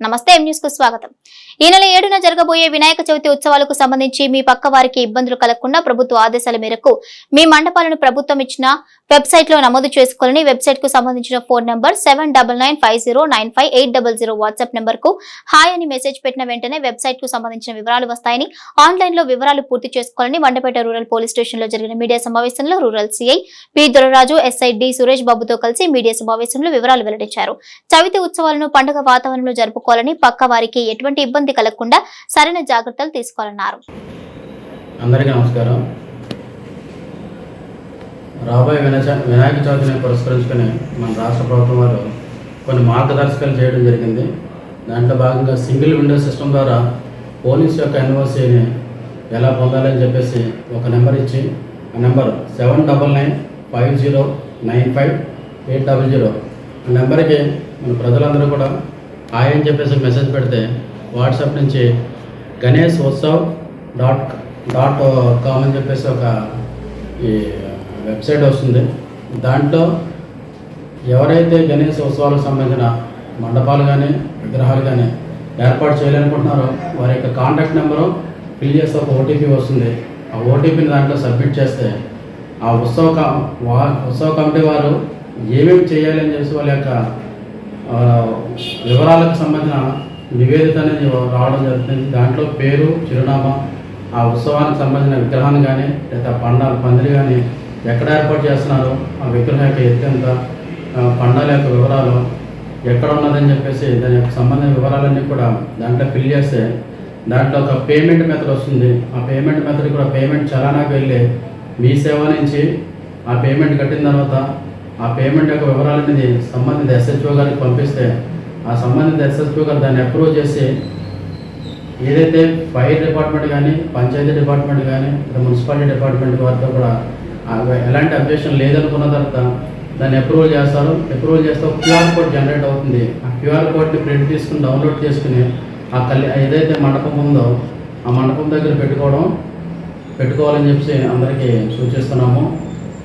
నమస్తే ఎం న్యూస్కు స్వాగతం. ఈ నెల ఏడున జరగబోయే వినాయక చవితి ఉత్సవాలకు సంబంధించి మీ పక్క వారికి ఇబ్బందులు కలగకుండా ప్రభుత్వ ఆదేశాల మేరకు మీ మండపాలను ప్రభుత్వం ఇచ్చిన వెబ్సైట్లో నమోదు చేసుకోవాలని వెబ్సైట్కు సంబంధించిన phone number seven double nine five zero nine five eight double zero WhatsApp నెంబర్కు హాయ్ అని మెసేజ్ పెట్టిన వెంటనే వెబ్సైట్కు సంబంధించిన వివరాలు వస్తాయని ఆన్లైన్లో వివరాలు పూర్తి చేసుకోవాలని మండపేట రూరల్ పోలీస్ స్టేషన్లో జరిగిన మీడియా సమావేశంలో rural CI P Doraraju SI D Suresh బాబుతో కలిసి మీడియా సమావేశంలో వివరాలు వెల్లడించారు. చవితి ఉత్సవాలను పండుగ వాతావరణంలో జరుపుకోవాలని పక్క వారికి ఎటువంటి ఇబ్బంది కలగకుండా సరైన జాగ్రత్తలు తీసుకోవాలన్నారు. అందరికీ నమస్కారం. రాబోయే వినాయక వినాయక చవితిని పురస్కరించుకొని మన రాష్ట్ర ప్రభుత్వం వారు కొన్ని మార్గదర్శకాలు చేయడం జరిగింది. దాంట్లో భాగంగా సింగిల్ విండో సిస్టమ్ ద్వారా పోలీస్ యొక్క ఎన్ఓసీని ఎలా పొందాలని చెప్పేసి ఒక నెంబర్ ఇచ్చి ఆ number seven double nine five zero nine five eight double zero ఆ నెంబర్కి మన ప్రజలందరూ కూడా హాయ్ అని చెప్పేసి మెసేజ్ పెడితే వాట్సాప్ నుంచి Ganesh Utsav dot dot com అని చెప్పేసి ఒక ఈ వెబ్సైట్ వస్తుంది. దాంట్లో ఎవరైతే గణేష్ ఉత్సవాలకు సంబంధించిన మండపాలు కానీ విగ్రహాలు కానీ ఏర్పాటు చేయాలనుకుంటున్నారో వారి యొక్క కాంటాక్ట్ నెంబరు ఫిల్ చేస్తే ఒక ఓటీపీ వస్తుంది. ఆ ఓటీపీని దాంట్లో సబ్మిట్ చేస్తే ఆ ఉత్సవ క- ఉత్సవ కమిటీ వారు ఏమేమి చేయాలని చెప్పేసి వాళ్ళ యొక్క వివరాలకు సంబంధించిన నివేదిక అనేది రావడం జరుగుతుంది. దాంట్లో పేరు చిరునామా ఆ ఉత్సవానికి సంబంధించిన విగ్రహాన్ని కానీ లేదా పండాల పందిరి కానీ ఎక్కడ ఏర్పాటు చేస్తున్నారో ఆ విగ్రహం యొక్క ఎత్తు పండాల యొక్క వివరాలు ఎక్కడ ఉన్నదని చెప్పేసి దాని యొక్క సంబంధించిన వివరాలన్నీ కూడా దాంట్లో ఫిల్ చేస్తే దాంట్లో ఒక పేమెంట్ మెథడ్ వస్తుంది. ఆ పేమెంట్ మెథడ్ కూడా పేమెంట్ చలానాకు వెళ్ళి మీ సేవ నుంచి ఆ పేమెంట్ కట్టిన తర్వాత ఆ పేమెంట్ యొక్క వివరాలు అనేది సంబంధిత ఎస్హెచ్ఓ గారికి పంపిస్తే ఆ సంబంధిత ఎస్హెచ్ఓ గారు దాన్ని అప్రూవ్ చేసి ఏదైతే ఫైర్ డిపార్ట్మెంట్ కానీ పంచాయతీ డిపార్ట్మెంట్ కానీ లేదా మున్సిపాలిటీ డిపార్ట్మెంట్ వారితో కూడా ఆ ఎలాంటి అబ్జెక్షన్ లేదనుకున్న తర్వాత దాన్ని అప్రూవల్ చేస్తారు. అప్రూవల్ చేస్తే ఒక క్యూఆర్ కోడ్ జనరేట్ అవుతుంది. ఆ క్యూఆర్ కోడ్ని ప్రింట్ తీసుకుని డౌన్లోడ్ చేసుకుని ఆ కళ్యాణ ఏదైతే మండపం ఉందో ఆ మండపం దగ్గర పెట్టుకోవడం పెట్టుకోవాలని చెప్పి అందరికీ సూచిస్తున్నాము.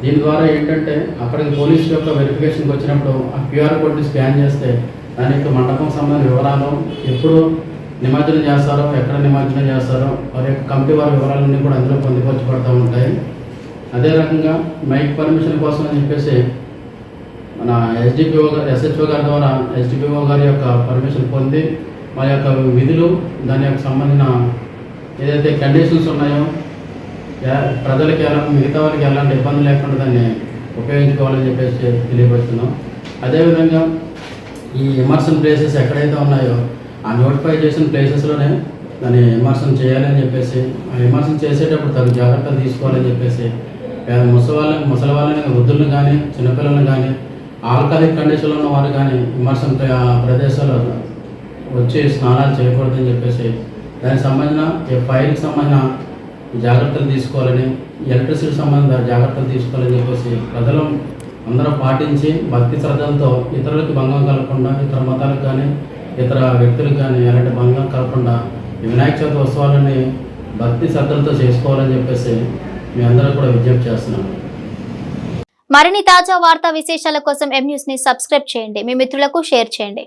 దీని ద్వారా ఏంటంటే అక్కడికి పోలీసు యొక్క వెరిఫికేషన్కి వచ్చినప్పుడు ఆ క్యూఆర్ కోడ్ని స్కాన్ చేస్తే దాని యొక్క మండపం సంబంధించిన వివరాలు ఎప్పుడు నిమజ్జనం చేస్తారో ఎక్కడ నిమజ్జనం చేస్తారో వారి యొక్క కమిటీ వారి వివరాలన్నీ కూడా అందులో పొందుపరచబడుతూ ఉంటాయి. అదే రకంగా మైక్ పర్మిషన్ కోసం అని చెప్పేసి మన ఎస్డిపిఓ గారు ఎస్హెచ్ఓ గారి ద్వారా ఎస్డిపిఓ గారి యొక్క పర్మిషన్ పొంది వారి యొక్క విధులు దాని యొక్క సంబంధించిన ఏదైతే కండిషన్స్ ఉన్నాయో ప్రజలకి ఎలా మిగతా వాళ్ళకి ఎలాంటి ఇబ్బంది లేకుండా దాన్ని ఉపయోగించుకోవాలని చెప్పేసి తెలియపరుస్తున్నాం. అదేవిధంగా ఈ ఇమర్సన్ ప్లేసెస్ ఎక్కడైతే ఉన్నాయో ఆ నోటిఫై చేసిన ప్లేసెస్లోనే దాన్ని ఇమర్సన్ చేయాలని చెప్పేసి ఆ ఇమర్సన్ చేసేటప్పుడు తగు జాగ్రత్తలు తీసుకోవాలని చెప్పేసి ముసలి ముసలి వాళ్ళని వృద్ధులను కానీ చిన్నపిల్లలను కానీ ఆల్కహాలిక్ కండిషన్లో ఉన్న వారు కానీ ఇమర్సన్ ఆ ప్రదేశాల్లో వచ్చి స్నానాలు చేయకూడదని చెప్పేసి దానికి సంబంధించిన ఈ ఫైల్కి సంబంధించిన జాగ్రత్తలు తీసుకోవాలని ఎలక్ట్రిసిటీ సంబంధ జాగ్రత్తలు తీసుకోవాలని చెప్పేసి ప్రజలు అందరూ పాటించి భక్తి శ్రద్ధలతో ఇతరులకు భంగం కలగకుండా ఇతర మతాలకు కానీ ఇతర వ్యక్తులకు కానీ ఎలాంటి భంగం కలగకుండా ఈ వినాయక చవితి ఉత్సవాలని భక్తి శ్రద్ధలతో చేసుకోవాలని చెప్పేసి మీ అందరూ కూడా విజ్ఞప్తి చేస్తున్నాను. మరిన్ని తాజా వార్తా విశేషాల కోసం ఎం న్యూస్ని సబ్స్క్రైబ్ చేయండి. మీ మిత్రులకు షేర్ చేయండి.